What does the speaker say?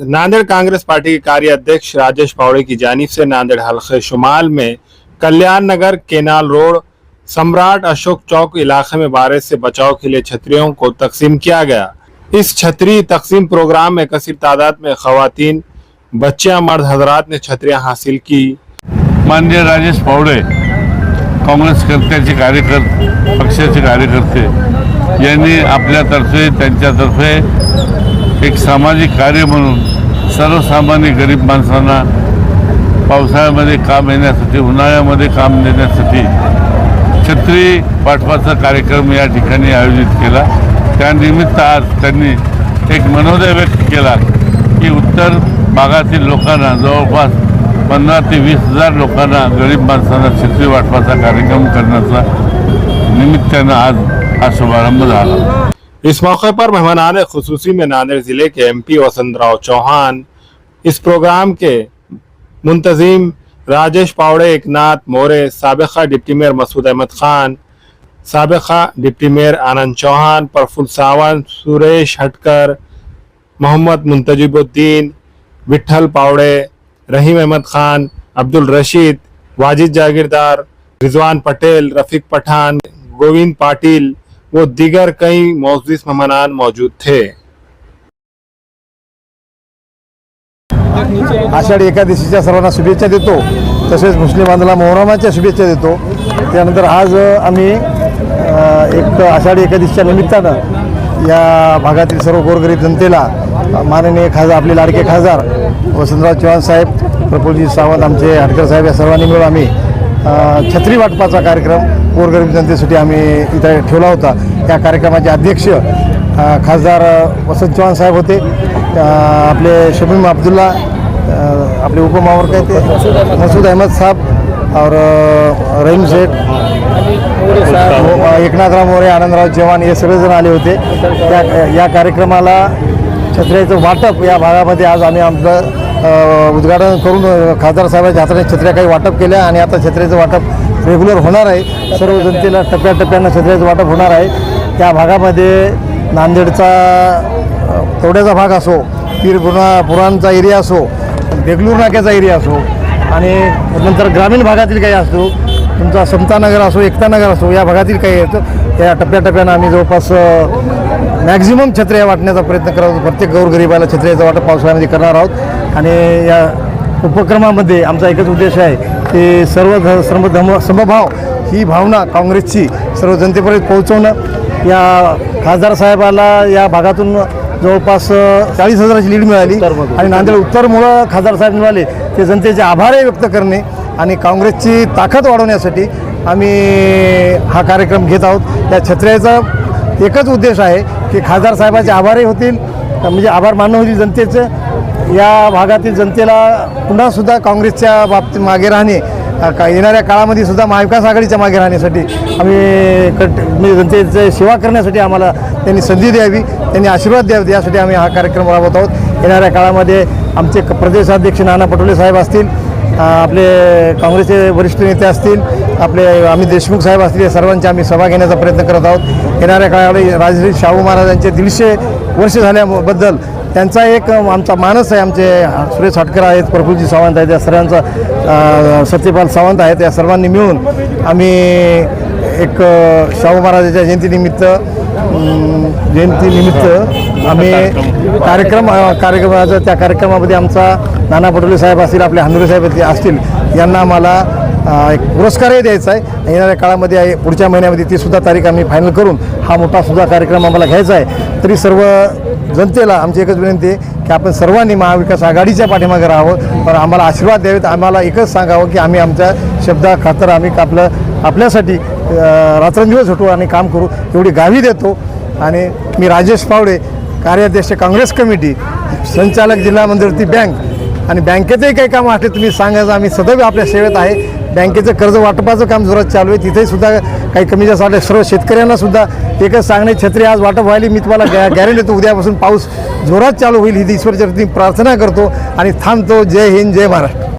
Nanded Congress party के कार्य अध्यक्ष राजेश पावड़े की जानिब से नांदेड़ हल्के शुमाल में कल्याण नगर केनाल रोड, सम्राट अशोक चौक इलाके में बारिश से बचाव के लिए छतरियों को तकसीम किया गया। इस छतरी तकसीम प्रोग्राम में कसीर तादाद में खातन, बच्चियाँ, मर्द हजरात ने छतरियाँ हासिल की। माननीय राजेश पावडे काँग्रेसकर्त्याचे कार्यकर्ते, पक्षाचे कार्यकर्ते, यांनी आपल्यातर्फे त्यांच्यातर्फे एक सामाजिक कार्य म्हणून सर्वसामान्य गरीब माणसांना पावसाळ्यामध्ये काम येण्यासाठी उन्हाळ्यामध्ये काम देण्यासाठी छत्री पाठवाचा कार्यक्रम या ठिकाणी आयोजित केला. त्यानिमित्त आज त्यांनी एक मनोदय व्यक्त केला की उत्तर भागातील लोकांना जवळपास पंधरा ते वीस हजार लोकांना गरीब माणसांना छत्री वाटपाचा कार्यक्रम करण्याचा निमित्तानं आज हा शुभारंभ झाला. इस मौके पर मेहमानान खसूसी में नांदेड़ ज़िले के एमपी वसंत राव चौहान, इस प्रोग्राम के मुंतजिम राजेश पावड़े, एकनाथ मोरे, सबका डिप्टी मेयर मसूद अहमद खान, सबका डिप्टी मेयर आनंद चौहान प्रफुल सावंत, सुरेश हटकर, मोहम्मद मुंतजिबुद्दीन विठल पावड़े, रहीम अहमद खान, अब्दुल रशीद, वाजिद जागीरदार, रिजवान पटेल, रफीक पठान, गोविंद पाटिल व दीगर कई मौजूद मेहमान मौजूद थे। आषाढी एकादशीच्या सर्वांना शुभेच्छा देतो तसेच मुस्लिम बांधवांना मोहरमाच्या शुभेच्छा देतो. त्यानंतर आज आम्ही अ, एक आषाढी एकादशीच्या निमित्तानं या भागातील सर्व गोरगरीब जनतेला माननीय खासदार आपले लाडके खासदार वसंतराव चव्हाण साहेब प्रफुल्लजी सावंत आमचे हडकर साहेब या सर्वांनी मिळून आम्ही छत्री वाटपाचा कार्यक्रम गोरगरीब जनतेसाठी आम्ही इथं ठेवला होता. त्या कार्यक्रमाचे अध्यक्ष खासदार वसंत चव्हाण साहेब होते. आपले शबीम अब्दुल्ला आपले उपमावर काय ते? मसूद अहमद साहब और रहीम शेठ एकनाथराव मोरे आनंदराव चव्हाण हे सगळेजण आले होते. त्या या कार्यक्रमाला छत्र्याचं वाटप या भागामध्ये आज आम्ही आमचं उद्घाटन करून खासदार साहेबांच्या हाताने छत्र्या काही वाटप केल्या आणि आता छत्र्याचं वाटप रेग्युलर होणार आहे. सर्व जनतेला टप्प्याटप्प्यानं छत्र्याचं वाटप होणार आहे. त्या भागामध्ये नांदेडचा तोड्याचा भाग असो पीर पुरा पुराणचा एरिया असो बेगलूर नाक्याचा एरिया असो आणि नंतर ग्रामीण भागातील काही असो तुमचा समतानगर असो एकतानगर असो या भागातील काही येतं या टप्प्याटप्प्यानं आम्ही जवळपास मॅक्झिमम छत्र्या वाटण्याचा प्रयत्न करत आहोत प्रत्येक गौरगरिबाला छत्र्याचं वाटप पावसाळ्यामध्ये करणार आहोत. आणि या उपक्रमामध्ये आमचा एकच उद्देश आहे की सर्व ध सर्व धम समभाव ही भावना काँग्रेसची सर्व जनतेपर्यंत पोहोचवणं. या खासदार साहेबाला या भागातून जवळपास चाळीस हजाराची लीड मिळाली. आणि नांदेड उत्तरमुळं खासदार साहेब मिळाले ते जनतेचे आभारही व्यक्त करणे आणि काँग्रेसची ताकद वाढवण्यासाठी आम्ही हा कार्यक्रम घेत आहोत. या छत्र्याचा एकच उद्देश आहे ते खासदार साहेबाचे आभारही होतील. म्हणजे आभार मान्य होतील जनतेचं. या भागातील जनतेला पुन्हासुद्धा काँग्रेसच्या बाबतीत मागे राहणे का येणाऱ्या काळामध्ये सुद्धा महाविकास आघाडीच्या मागे राहण्यासाठी आम्ही कट म्हणजे जनतेचे सेवा करण्यासाठी आम्हाला त्यांनी संधी द्यावी त्यांनी आशीर्वाद द्यावे यासाठी आम्ही हा कार्यक्रम राबवत आहोत. येणाऱ्या काळामध्ये आमचे प्रदेशाध्यक्ष नाना पटोले साहेब असतील आपले काँग्रेसचे वरिष्ठ नेते असतील आपले आम्ही देशमुख साहेब असतील या सर्वांची आम्ही सभा घेण्याचा प्रयत्न करत आहोत. येणाऱ्या काळामध्ये राजश्री शाहू महाराजांचे दीडशे वर्ष झाल्याबद्दल त्यांचा एक आमचा मानस आहे आमचे सुरेश हटकर आहेत प्रफुलजी सावंत आहेत या सर्वांचा सत्यपाल सावंत आहेत या सर्वांनी मिळून आम्ही एक शाहू महाराजाच्या जयंतीनिमित्त जयंतीनिमित्त आम्ही कार्यक्रम कार्यक्रमाचा त्या कार्यक्रमामध्ये आमचा नाना पटोले साहेब असतील आपले हांदुरे साहेब असतील यांना आम्हाला एक पुरस्कारही द्यायचा आहे. येणाऱ्या काळामध्ये आहे पुढच्या महिन्यामध्ये ती सुद्धा तारीख आम्ही फायनल करून हा मोठा सुद्धा कार्यक्रम आम्हाला घ्यायचा आहे. तरी सर्व जनतेला आमची एकच विनंती आहे की आपण सर्वांनी महाविकास आघाडीच्या पाठीमागे राहावं पण आम्हाला आशीर्वाद द्यावेत. आम्हाला एकच सांगावं की आम्ही आमच्या शब्दा खातर आम्ही आपलं आपल्यासाठी रात्रंदिवस होतो आणि काम करू एवढी गावी देतो. आणि मी राजेश पावडे कार्याध्यक्ष काँग्रेस कमिटी संचालक जिल्हा मध्यवर्ती बँक. आणि बँकेतही काही काम वाटले तुम्ही सांगायचं आम्ही सदैव आपल्या सेवेत आहे. बँकेचं कर्ज वाटपाचं काम जोरात चालू आहे. तिथेही सुद्धा काही कमी जास्त वाटलं. सर्व शेतकऱ्यांना सुद्धा एकच सांगणे छत्री आज वाटप व्हायली. मी तुम्हाला गॅ गॅरंटी देतो उद्यापासून पाऊस जोरात चालू होईल. ही ईश्वरच्या प्रार्थना करतो आणि थांबतो. जय हिंद जय महाराष्ट्र.